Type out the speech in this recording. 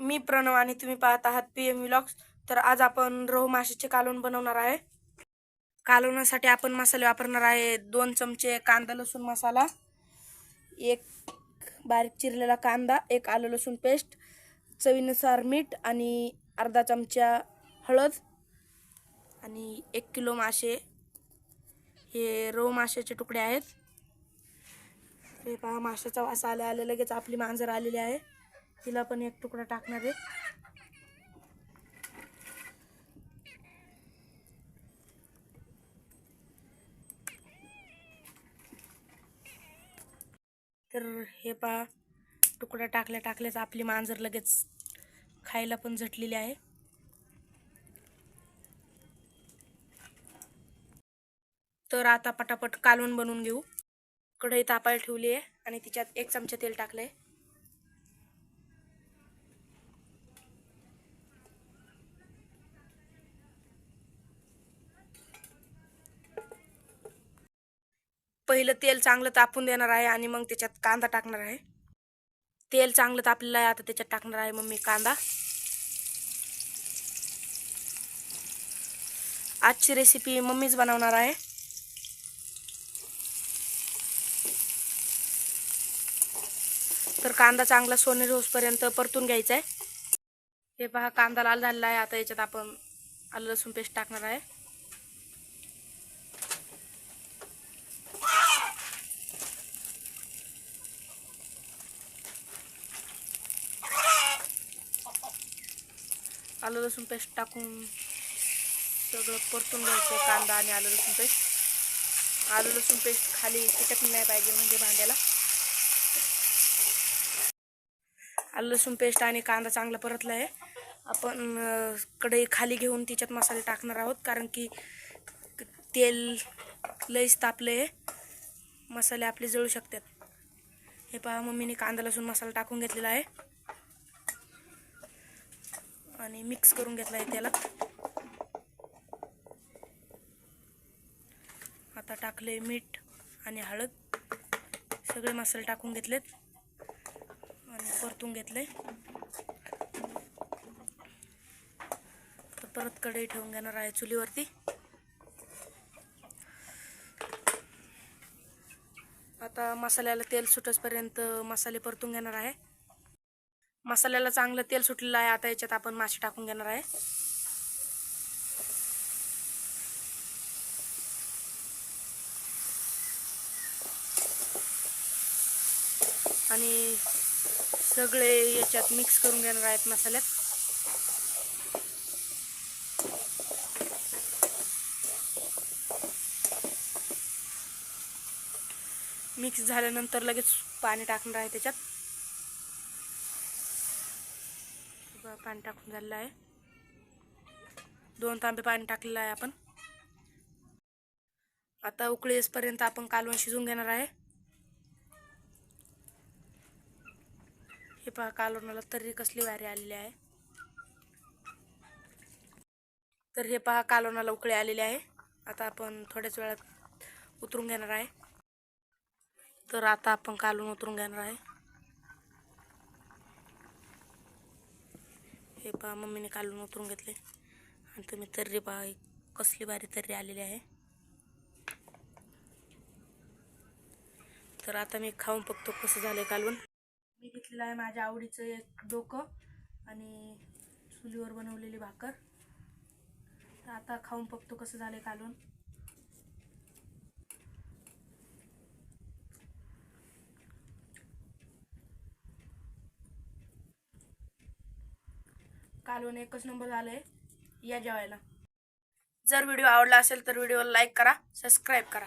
मी प्रणव आणि तुम्ही पाहत आहात पी एम व्लॉग्स तर आज आपण रोहू माशाचे कालवण बनवणार आहे. कालवणासाठी आपण मसाले वापरणार आहे. दोन चमचे कांदा लसूण मसाला एक बारीक चिरलेला कांदा एक आलं लसूण पेस्ट चवीनुसार मीठ आणि अर्धा चमचा हळद आणि एक किलो मासे. हे रोहू माशाचे तुकडे आहेत. हे पहा माशाचा वास आला आले लगेच आपली मांजर आलेली आहे. तिला पण एक तुकडा टाकणार आहे. तर हे पहा तुकडा टाकल्या टाकल्याच आपली मांजर लगेच खायला पण झटलेली आहे. तर आता पटापट कालवण बनवून घेऊ. कढई तापायला ठेवली आहे आणि तिच्यात एक चमचा तेल टाकलं आहे पहिलं तेल चांगलं तापून देणार आहे आणि मग त्याच्यात कांदा टाकणार आहे. तेल चांगलं तापलेलं आहे आता त्याच्यात टाकणार आहे मग मी कांदा. आजची रेसिपी मम्मीच बनवणार आहे. तर कांदा चांगला सोनेरी होसपर्यंत परतून घ्यायचा आहे हे पहा कांदा लाल झालेला आहे आता याच्यात आपण आलं लसूण पेस्ट टाकणार आहे. आलं लसूण पेस्ट टाकून सगळं परतून घ्यायचं कांदा आणि आलं लसूण पेस्ट. आलं लसूण पेस्ट खाली चिटकली नाही पाहिजे म्हणजे भांड्याला. आलं लसूण पेस्ट आणि कांदा चांगला परतला आहे आपण कढई खाली घेऊन तिच्यात मसाले टाकणार आहोत कारण की तेल लईच तापले आहे मसाले आपले जळू शकतात. हे पहा मम्मीने कांदा लसूण मसाला टाकून घेतलेला आहे. आणि मिक्स करून घेतला आहे त्याला आता टाकले मीठ आणि हळद. सगळे मसाले टाकून घेतलेत आणि परतून घेतले. तर परत कढई ठेवून घेणार आहे चुलीवरती. आता मसाल्याला तेल सुटसपर्यंत मसाले परतून घेणार आहे. मसाल्याला चांगलं तेल सुटलेलं आहे. आता याच्यात आपण मासे टाकून घेणार आहे. आणि सगळे याच्यात मिक्स करून घेणार आहेत मसाल्यात. मिक्स झाल्यानंतर लगेच पाणी टाकणार आहे त्याच्यात. पाणी टाकून झालेलं आहे. दोन तांबे पाणी टाकलेलं आहे आपण. आता उकळी आपण कालवण शिजवून घेणार आहे. हे पहा कालवणाला तर्री कसली वारी आलेली आहे. तर हे पहा कालवणाला उकळी आलेली आहे. आता आपण थोड्याच वेळात उतरून घेणार आहे. तर आता आपण कालवण उतरून घेणार आहे. हे पहा मम्मीने कालून उतरून घेतले. आणि तुम्ही तर्री पहा कसली बारी तर्री आलेली आहे. तर आता मी खाऊन बघतो कसं झालंय कालून मी घेतलेलं आहे माझ्या आवडीचं एक डोकं आणि चुलीवर बनवलेली भाकर. तर आता खाऊन बघतो कसं झालंय कालून कालवण एकच नंबर झालंय. या जेवायला. जर व्हिडिओ आवडला असेल तर व्हिडिओला लाईक करा सबस्क्राईब करा.